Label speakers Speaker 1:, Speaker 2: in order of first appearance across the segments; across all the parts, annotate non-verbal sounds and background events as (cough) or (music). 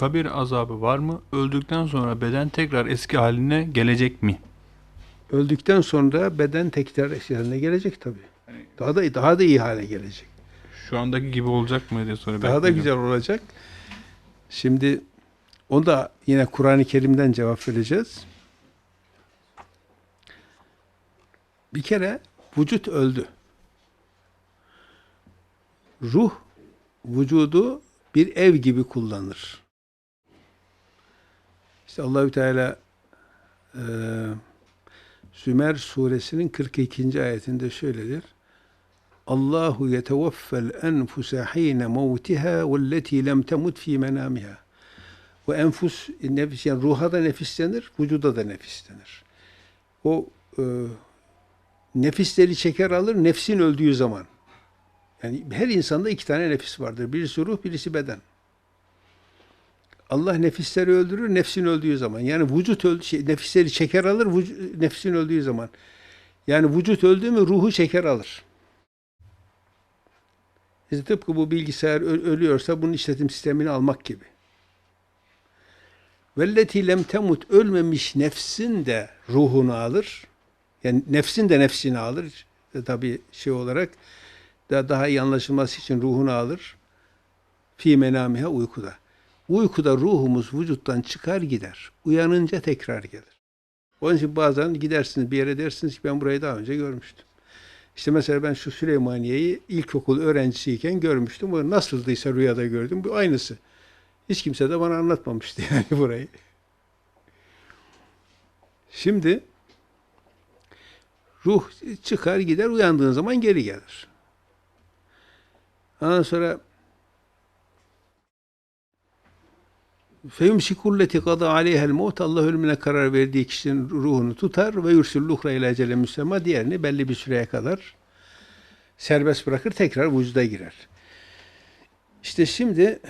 Speaker 1: kabir azabı var mı? Öldükten sonra beden tekrar eski haline gelecek mi?
Speaker 2: Öldükten sonra beden tekrar eski haline gelecek tabii.
Speaker 1: Hani-
Speaker 2: Daha da daha da iyi hale gelecek.
Speaker 1: Şu andaki gibi olacak mı diye soruyor.
Speaker 2: Daha da güzel olacak. Şimdi o da yine Kur'an-ı Kerim'den cevap vereceğiz. Bir kere vücut öldü. Ruh vücudu bir ev gibi kullanır. İşte Allahü Teala eee Sümer suresinin 42. ayetinde şöyledir. Allahu yetevaffel enfuse hine mevtiha velleti lem temut fi menamiha. Bu enfus nefis yani ruha da nefis denir, vücuda da nefis denir. O e, nefisleri çeker alır nefsin öldüğü zaman. Yani her insanda iki tane nefis vardır. Birisi ruh, birisi beden. Allah nefisleri öldürür nefsin öldüğü zaman. Yani vücut öldü, şey, nefisleri çeker alır nefsin öldüğü zaman. Yani vücut öldü mü ruhu çeker alır. İşte tıpkı bu bilgisayar ölüyorsa bunun işletim sistemini almak gibi. Velleti lem temut ölmemiş nefsin de ruhunu alır. Yani nefsin de nefsini alır. E, tabii şey olarak da daha iyi anlaşılması için ruhunu alır. Fi menamiha uykuda. Uykuda ruhumuz vücuttan çıkar gider. Uyanınca tekrar gelir. Onun için bazen gidersiniz bir yere dersiniz ki ben burayı daha önce görmüştüm. İşte mesela ben şu Süleymaniye'yi ilkokul öğrencisiyken görmüştüm. Bu nasıldıysa rüyada gördüm. Bu aynısı. Hiç kimse de bana anlatmamıştı (laughs) yani burayı. Şimdi ruh çıkar gider uyandığın zaman geri gelir. Ondan sonra Feyumsikulleti kada aleyhel mevt Allah ölümüne karar verdiği kişinin ruhunu tutar ve yursulluhra ile ecele müsemma diğerini belli bir süreye kadar serbest bırakır tekrar vücuda girer. İşte şimdi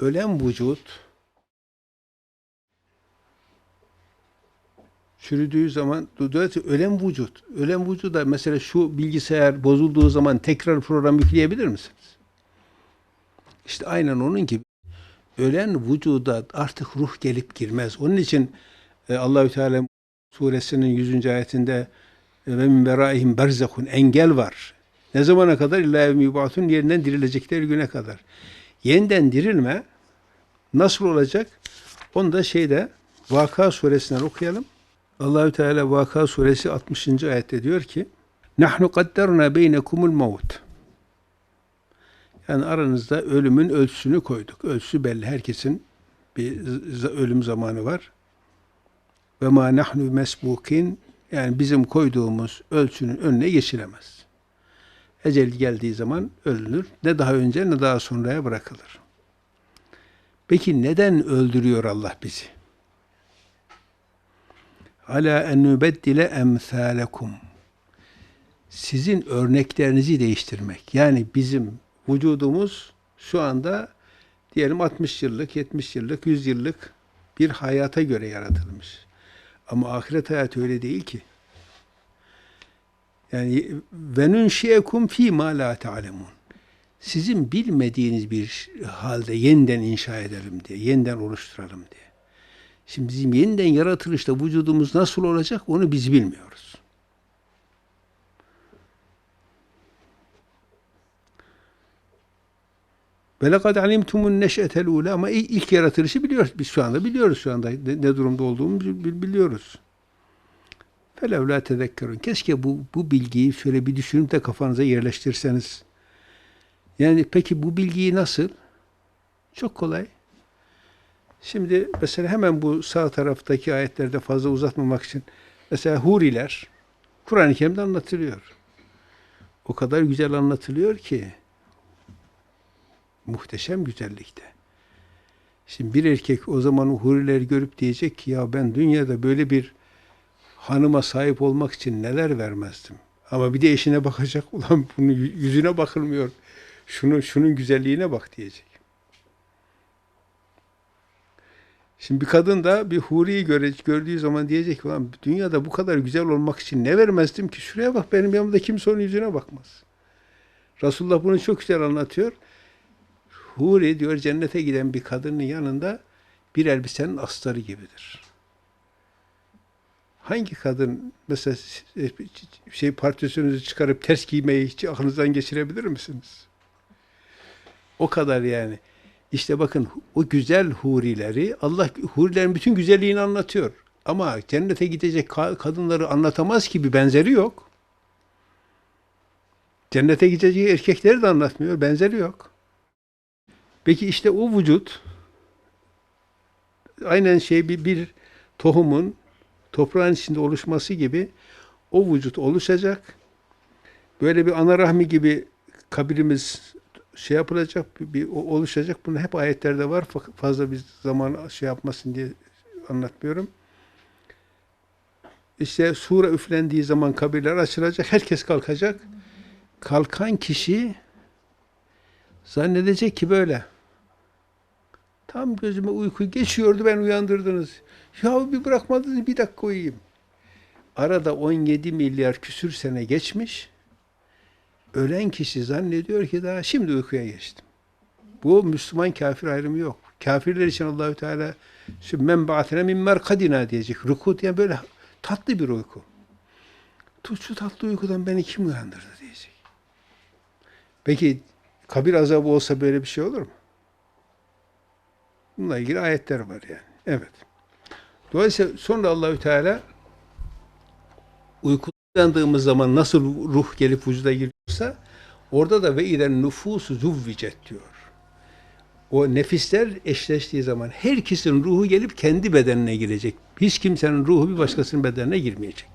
Speaker 2: ölen vücut çürüdüğü zaman ölen vücut ölen vücuda mesela şu bilgisayar bozulduğu zaman tekrar program yükleyebilir misiniz? İşte aynen onun gibi ölen vücuda artık ruh gelip girmez. Onun için e, Allahü Teala suresinin 100. ayetinde e, ve min beraihim berzakun engel var. Ne zamana kadar illa evmi yeniden dirilecekleri güne kadar. Yeniden dirilme nasıl olacak? Onu da şeyde Vaka suresinden okuyalım. Allahü Teala Vaka suresi 60. ayette diyor ki: "Nahnu kadderna beynekumul mevt." Yani aranızda ölümün ölçüsünü koyduk. Ölçüsü belli. Herkesin bir ölüm zamanı var. Ve ma nahnu mesbukin yani bizim koyduğumuz ölçünün önüne geçilemez. Ecel geldiği zaman ölünür. Ne daha önce ne daha sonraya bırakılır. Peki neden öldürüyor Allah bizi? Ala en nübeddile emsalekum. Sizin örneklerinizi değiştirmek. Yani bizim vücudumuz şu anda diyelim 60 yıllık, 70 yıllık, 100 yıllık bir hayata göre yaratılmış. Ama ahiret hayatı öyle değil ki. Yani ve nunşiyekum fi ma la ta'lemun. Sizin bilmediğiniz bir halde yeniden inşa edelim diye, yeniden oluşturalım diye. Şimdi bizim yeniden yaratılışta vücudumuz nasıl olacak onu biz bilmiyoruz. Ve lekad alimtumun neşetel ula ama ilk, yaratılışı biliyoruz. Biz şu anda biliyoruz şu anda ne, ne durumda olduğumuzu bil- biliyoruz. Felevla tezekkerun. Keşke bu, bu bilgiyi şöyle bir düşünüp de kafanıza yerleştirseniz. Yani peki bu bilgiyi nasıl? Çok kolay. Şimdi mesela hemen bu sağ taraftaki ayetlerde fazla uzatmamak için mesela huriler Kur'an-ı Kerim'de anlatılıyor. O kadar güzel anlatılıyor ki muhteşem güzellikte. Şimdi bir erkek o zaman o hurileri görüp diyecek ki ya ben dünyada böyle bir hanıma sahip olmak için neler vermezdim. Ama bir de eşine bakacak (laughs) ulan bunun yü- yüzüne bakılmıyor. Şunu şunun güzelliğine bak diyecek. Şimdi bir kadın da bir huriyi göre, gördüğü zaman diyecek ki ulan dünyada bu kadar güzel olmak için ne vermezdim ki? Şuraya bak benim yanımda kimse onun yüzüne bakmaz. Resulullah bunu çok güzel anlatıyor huri diyor cennete giden bir kadının yanında bir elbisenin astarı gibidir. Hangi kadın mesela şey partisyonunuzu çıkarıp ters giymeyi hiç aklınızdan geçirebilir misiniz? O kadar yani. İşte bakın o güzel hurileri Allah hurilerin bütün güzelliğini anlatıyor. Ama cennete gidecek ka- kadınları anlatamaz ki bir benzeri yok. Cennete gideceği erkekleri de anlatmıyor. Benzeri yok. Peki işte o vücut aynen şey bir, bir tohumun toprağın içinde oluşması gibi o vücut oluşacak. Böyle bir ana rahmi gibi kabirimiz şey yapılacak, bir, bir oluşacak. Bunu hep ayetlerde var. Fazla bir zaman şey yapmasın diye anlatmıyorum. İşte sure üflendiği zaman kabirler açılacak. Herkes kalkacak. Kalkan kişi zannedecek ki böyle. Tam gözüme uyku geçiyordu ben uyandırdınız. Ya bir bırakmadınız bir dakika uyuyayım. Arada 17 milyar küsür sene geçmiş. Ölen kişi zannediyor ki daha şimdi uykuya geçtim. Bu Müslüman kafir ayrımı yok. Kafirler için Allahü Teala men ba'athene min merkadina diyecek. Ruku diye böyle tatlı bir uyku. Şu tatlı uykudan beni kim uyandırdı diyecek. Peki kabir azabı olsa böyle bir şey olur mu? Bununla ilgili ayetler var yani. Evet. Dolayısıyla sonra Allahü Teala uykulandığımız zaman nasıl ruh gelip vücuda giriyorsa orada da ve ilen nüfusu zuvvicet diyor. O nefisler eşleştiği zaman herkesin ruhu gelip kendi bedenine girecek. Hiç kimsenin ruhu bir başkasının bedenine girmeyecek.